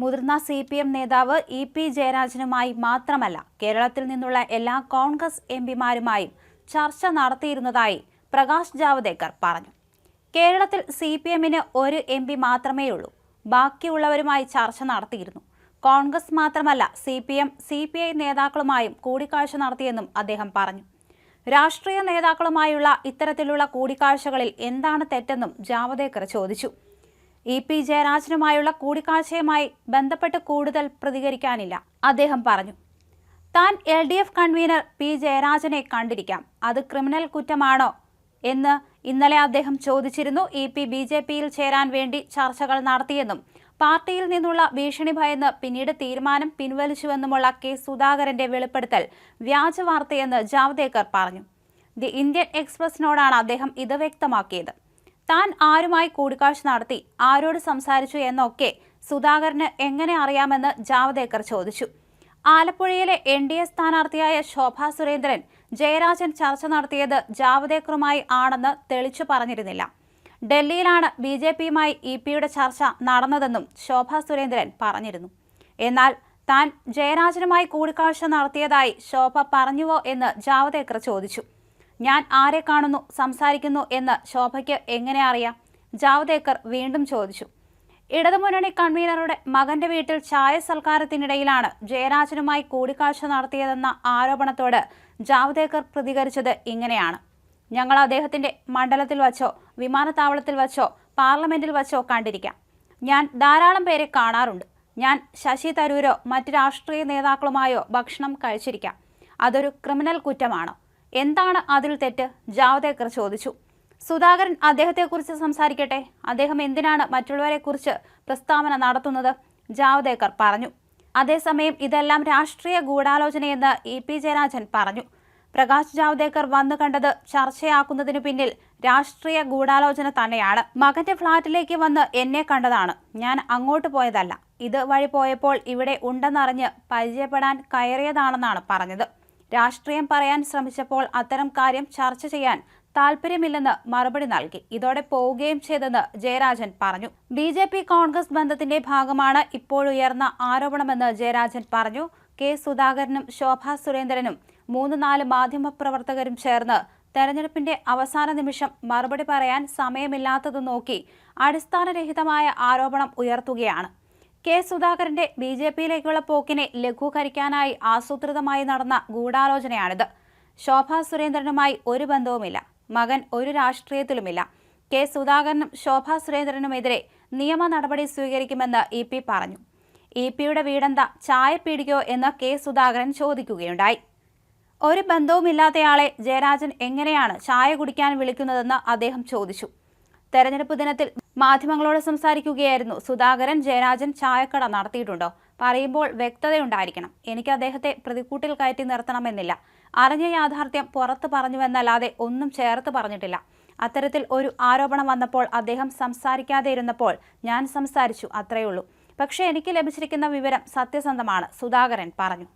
മുതിർന്ന C P M നേതാവ് E P ജയരാജനുമായി മാത്രമല്ല കേരളത്തിൽ നിന്നുള്ള എല്ലാ കോൺഗ്രസ് എം പിമാരുമായും ചർച്ച നടത്തിയിരുന്നതായി പ്രകാശ് ജാവദേക്കർ പറഞ്ഞു. കേരളത്തിൽ സി പി എമ്മിന് ഒരു എം പി മാത്രമേയുള്ളൂ. ബാക്കിയുള്ളവരുമായി ചർച്ച നടത്തിയിരുന്നു. കോൺഗ്രസ് മാത്രമല്ല C P M C P I നേതാക്കളുമായും കൂടിക്കാഴ്ച നടത്തിയെന്നും അദ്ദേഹം പറഞ്ഞു. രാഷ്ട്രീയ നേതാക്കളുമായുള്ള ഇത്തരത്തിലുള്ള കൂടിക്കാഴ്ചകളിൽ എന്താണ് തെറ്റെന്നും ജാവദേക്കർ ചോദിച്ചു. ഇ പി ജയരാജനുമായുള്ള കൂടിക്കാഴ്ചയുമായി ബന്ധപ്പെട്ട് കൂടുതൽ പ്രതികരിക്കാനില്ല. അദ്ദേഹം പറഞ്ഞു താൻ L D F convener P ജയരാജനെ കണ്ടിരിക്കാം. അത് ക്രിമിനൽ കുറ്റമാണോ? എന്ന് ഇന്നലെ അദ്ദേഹം ചോദിച്ചിരുന്നു. ഇ പി ബി ജെ പിയിൽ ചേരാൻ വേണ്ടി ചർച്ചകൾ നടത്തിയെന്നും പാർട്ടിയിൽ നിന്നുള്ള ഭീഷണി ഭയന്ന് പിന്നീട് തീരുമാനം പിൻവലിച്ചുവെന്നുമുള്ള കെ സുധാകരന്റെ വെളിപ്പെടുത്തൽ വ്യാജ വാർത്തയെന്ന് ജാവ്ദേക്കർ പറഞ്ഞു. ദി ഇന്ത്യൻ എക്സ്പ്രസിനോടാണ് അദ്ദേഹം ഇത് വ്യക്തമാക്കിയത്. താൻ ആരുമായി കൂടിക്കാഴ്ച നടത്തി? ആരോട് സംസാരിച്ചു എന്നൊക്കെ സുധാകരന് എങ്ങനെ അറിയാമെന്ന് ജാവദേക്കർ ചോദിച്ചു. ആലപ്പുഴയിലെ എൻ ഡി എ സ്ഥാനാർത്ഥിയായ ശോഭാ സുരേന്ദ്രൻ ജയരാജൻ ചർച്ച നടത്തിയത് ജാവദേക്കറുമായി ആണെന്ന് തെളിച്ചു പറഞ്ഞിരുന്നില്ല. ഡൽഹിയിലാണ് ബി ജെ പിയുമായി ഇ പിയുടെ ചർച്ച നടന്നതെന്നും ശോഭാ സുരേന്ദ്രൻ പറഞ്ഞിരുന്നു. എന്നാൽ താൻ ജയരാജനുമായി കൂടിക്കാഴ്ച നടത്തിയതായി ശോഭ പറഞ്ഞുവോ എന്ന് ജാവദേക്കർ ചോദിച്ചു. ഞാൻ ആരെ കാണുന്നു സംസാരിക്കുന്നു എന്ന് ശോഭയ്ക്ക് എങ്ങനെ അറിയാം? ജാവദേക്കർ വീണ്ടും ചോദിച്ചു. ഇടതുമുന്നണി കൺവീനറുടെ മകന്റെ വീട്ടിൽ ചായ സൽക്കാരത്തിനിടയിലാണ് ജയരാജനുമായി കൂടിക്കാഴ്ച നടത്തിയതെന്ന ആരോപണത്തോട് ജാവദേക്കർ പ്രതികരിച്ചത് ഇങ്ങനെയാണ്. ഞങ്ങൾ അദ്ദേഹത്തിന്റെ മണ്ഡലത്തിൽ വച്ചോ വിമാനത്താവളത്തിൽ വച്ചോ പാർലമെന്റിൽ വച്ചോ കണ്ടിരിക്കാം. ഞാൻ ധാരാളം പേരെ കാണാറുണ്ട്. ഞാൻ ശശി തരൂരോ മറ്റ് രാഷ്ട്രീയ നേതാക്കളുമായോ ഭക്ഷണം കഴിച്ചിരിക്കാം. അതൊരു ക്രിമിനൽ കുറ്റമാണോ. എന്താണ് അതിൽ തെറ്റ്? ജാവദേക്കർ ചോദിച്ചു. സുധാകരൻ അദ്ദേഹത്തെക്കുറിച്ച് സംസാരിക്കട്ടെ. അദ്ദേഹം എന്തിനാണ് മറ്റുള്ളവരെക്കുറിച്ച് പ്രസ്താവന നടത്തുന്നത്? ജാവദേക്കർ പറഞ്ഞു. അതേസമയം ഇതെല്ലാം രാഷ്ട്രീയ ഗൂഢാലോചനയെന്ന് ഇ പി ജയരാജൻ പറഞ്ഞു. പ്രകാശ് ജാവ്ദേക്കർ വന്നു കണ്ടത് ചർച്ചയാക്കുന്നതിനു പിന്നിൽ രാഷ്ട്രീയ ഗൂഢാലോചന തന്നെയാണ്. മകന്റെ ഫ്ളാറ്റിലേക്ക് വന്ന് എന്നെ കണ്ടതാണ്. ഞാൻ അങ്ങോട്ട് പോയതല്ല. ഇത് വഴി പോയപ്പോൾ ഇവിടെ ഉണ്ടെന്നറിഞ്ഞ് പരിചയപ്പെടാൻ കയറിയതാണെന്നാണ് പറഞ്ഞത്. രാഷ്ട്രീയം പറയാൻ ശ്രമിച്ചപ്പോൾ അത്തരം കാര്യം ചർച്ച ചെയ്യാൻ താല്പര്യമില്ലെന്ന് മറുപടി നൽകി. ഇതോടെ പോവുകയും ചെയ്തെന്ന് ജയരാജൻ പറഞ്ഞു. ബി ജെ പി കോൺഗ്രസ് ബന്ധത്തിന്റെ ഭാഗമാണ് ഇപ്പോഴുയർന്ന ആരോപണമെന്ന് ജയരാജൻ പറഞ്ഞു. കെ സുധാകരനും ശോഭാ സുരേന്ദ്രനും മൂന്ന് നാല് മാധ്യമപ്രവർത്തകരും ചേർന്ന് തെരഞ്ഞെടുപ്പിന്റെ അവസാന നിമിഷം മറുപടി പറയാൻ സമയമില്ലാത്തത് നോക്കി അടിസ്ഥാനരഹിതമായ ആരോപണം ഉയർത്തുകയാണ്. കെ സുധാകരന്റെ ബി ജെ പിയിലേക്കുള്ള പോക്കിനെ ലഘൂകരിക്കാനായി ആസൂത്രിതമായി നടന്ന ഗൂഢാലോചനയാണിത്. ശോഭാ സുരേന്ദ്രനുമായി ഒരു ബന്ധവുമില്ല. മകൻ ഒരു രാഷ്ട്രീയത്തിലുമില്ല. കെ സുധാകരനും ശോഭാ സുരേന്ദ്രനുമെതിരെ നിയമ നടപടി സ്വീകരിക്കുമെന്ന് ഇ പി പറഞ്ഞു. ഇ പിയുടെ വീടെന്താ ചായ പീടികയോ എന്ന് കെ സുധാകരൻ ചോദിക്കുകയുണ്ടായി. ഒരു ബന്ധവുമില്ലാത്തയാളെ ജയരാജൻ എങ്ങനെയാണ് ചായ കുടിക്കാൻ വിളിക്കുന്നതെന്ന് അദ്ദേഹം ചോദിച്ചു. തെരഞ്ഞെടുപ്പ് ദിനത്തിൽ മാധ്യമങ്ങളോട് സംസാരിക്കുകയായിരുന്നു. സുധാകരൻ ജയരാജൻ ചായക്കട നടത്തിയിട്ടുണ്ടോ. പറയുമ്പോൾ വ്യക്തതയുണ്ടായിരിക്കണം. എനിക്ക് അദ്ദേഹത്തെ പ്രതിക്കൂട്ടിൽ കയറ്റി നിർത്തണമെന്നില്ല. അറിഞ്ഞ യാഥാർത്ഥ്യം പുറത്ത് പറഞ്ഞുവെന്നല്ലാതെ ഒന്നും ചേർത്ത് പറഞ്ഞിട്ടില്ല. അത്തരത്തിൽ ഒരു ആരോപണം വന്നപ്പോൾ അദ്ദേഹം സംസാരിക്കാതെ ഇരുന്നപ്പോൾ ഞാൻ സംസാരിച്ചു അത്രയുള്ളൂ. പക്ഷേ എനിക്ക് ലഭിച്ചിരിക്കുന്ന വിവരം സത്യസന്ധമാണ് സുധാകരൻ പറഞ്ഞു.